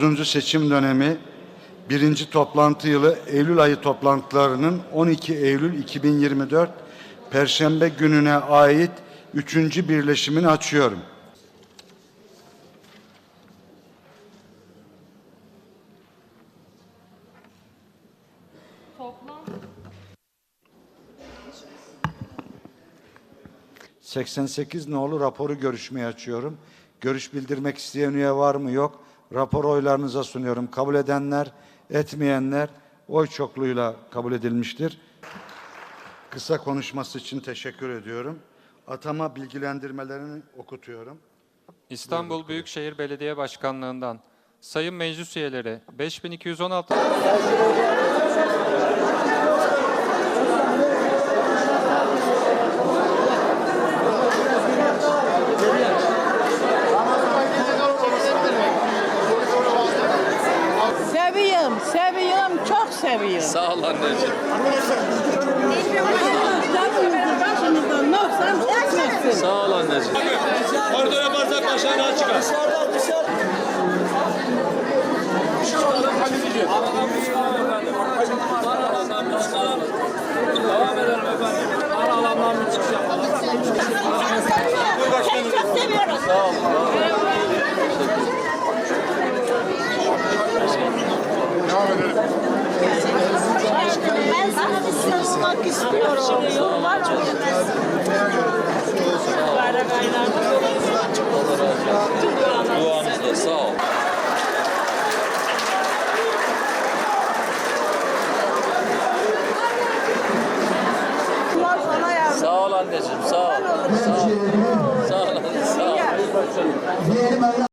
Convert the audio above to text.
9. seçim dönemi birinci toplantı yılı Eylül ayı toplantılarının 12 Eylül 2024 Perşembe gününe ait üçüncü birleşimini açıyorum. Toplam 88 nolu raporu görüşmeye açıyorum. Görüş bildirmek isteyen üye var mı? Yok. Rapor oylarınıza sunuyorum. Kabul edenler, etmeyenler oy çokluğuyla kabul edilmiştir. Kısa konuşması için teşekkür ediyorum. Atama bilgilendirmelerini okutuyorum. İstanbul Büyükşehir Belediye Başkanlığından Sayın Meclis Üyeleri 5216 seviyor. Sağ ol anneciğim. Başınızdan ne olsan etmesin. Sağ ol anneciğim. Orada yaparsak başarı çıkar. Dışarıda dışarıda. Devam edelim efendim. Aralamdan bir çıkış yapalım. Seni çok seviyoruz. Sağ olun. Devam edelim. Yunanistan olmak istiyorum. Yollar çok Duanızda sağ ol. Sağ ol anneciğim, sağ ol. Sağ ol. Sağ ol. Sağ ol.